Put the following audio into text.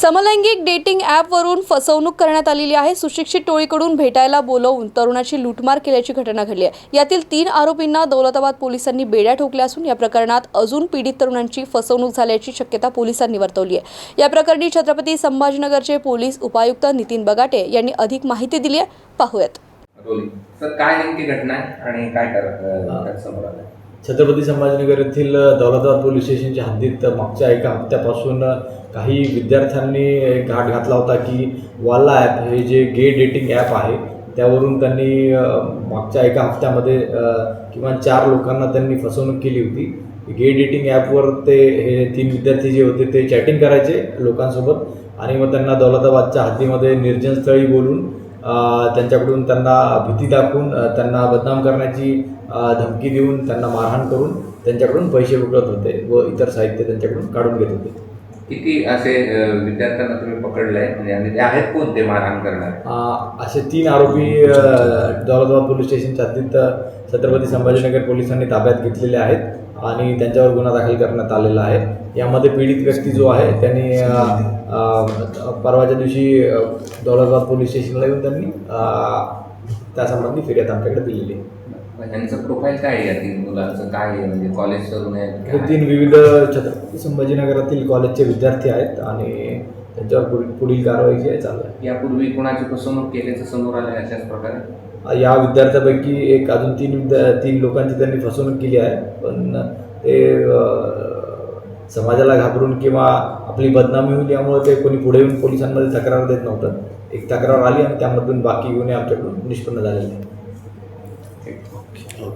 समलैंगिक डेटिंग ॲपवरून फसवणूक करण्यात आलेली आहे. सुशिक्षित टोळीकडून भेटायला बोलवून तरुणाची लूटमार केल्याची घटना घडली आहे. यातील तीन आरोपींना दौलताबाद पोलिसांनी बेड्या ठोकल्या असून या प्रकरणात अजून पीडित तरुणांची फसवणूक झाल्याची शक्यता पोलिसांनी वर्तवली आहे. या प्रकरणी छत्रपती संभाजीनगरचे पोलीस उपायुक्त नितीन बगाटे यांनी अधिक माहिती दिली आहे. पाहूयात. सर काय नेमकी घटना आहे आणि काय करत समोर आलं छत्रपती संभाजीनगर येथील दौलताबाद पोलीस स्टेशनच्या हद्दीत मागच्या एका हप्त्यापासून काही विद्यार्थ्यांनी एक घाट घातला होता की वाला ॲप हे जे गे डेटिंग ॲप आहे त्यावरून त्यांनी मागच्या एका हप्त्यामध्ये किमान चार लोकांना त्यांनी फसवणूक केली होती. गे डेटिंग ॲपवर ते हे तीन विद्यार्थी जे होते ते चॅटिंग करायचे लोकांसोबत आणि मग त्यांना दौलताबादच्या हद्दीमध्ये निर्जनस्थळी बोलून त्यांच्याकडून त्यांना भीती दाखवून त्यांना बदनाम करण्याची धमकी देऊन त्यांना मारहाण करून त्यांच्याकडून पैसे उकळत होते व इतर साहित्य त्यांच्याकडून काढून घेत होते. किती असे विद्यार्थ्यांना तुम्ही पकडलंय? म्हणजे आणि ते आहेत कोण ते मारहाण करणार? असे तीन आरोपी अ, दौलताबाद पोलीस स्टेशनच्या हद्दीत छत्रपती संभाजीनगर पोलिसांनी ताब्यात घेतलेले आहेत आणि त्यांच्यावर गुन्हा दाखल करण्यात आलेला आहे. यामध्ये पीडित व्यक्ती जो आहे त्यांनी परवाच्या दिवशी अ, दौलताबाद पोलीस स्टेशनला येऊन त्यांनी त्यासंबंधी फिर्याद आमच्याकडे दिलेली आहे. यांचं प्रोफाईल काय आहे तीन मुलांचं? काय आहे? म्हणजे कॉलेज करून हे तीन विविध छत्रपती संभाजीनगरातील कॉलेजचे विद्यार्थी आहेत आणि त्यांच्यावर पुढील पुढील कारवाई जी आहे चालू आहे. यापूर्वी कोणाची फसवणूक केल्याचं समोर आलं आहे अशाच प्रकारे? या विद्यार्थ्यापैकी एक अजून तीन विद्या तीन लोकांची त्यांनी फसवणूक केली आहे. पण ते अ, समाजाला घाबरून किंवा आपली बदनामी होईल यामुळे ते कोणी पुढे येऊन पोलिसांमध्ये तक्रार देत नव्हतं. एक तक्रार आली आणि त्यामधून बाकी गुन्हे आमच्याकडून निष्पन्न झालेले आहेत. Okay.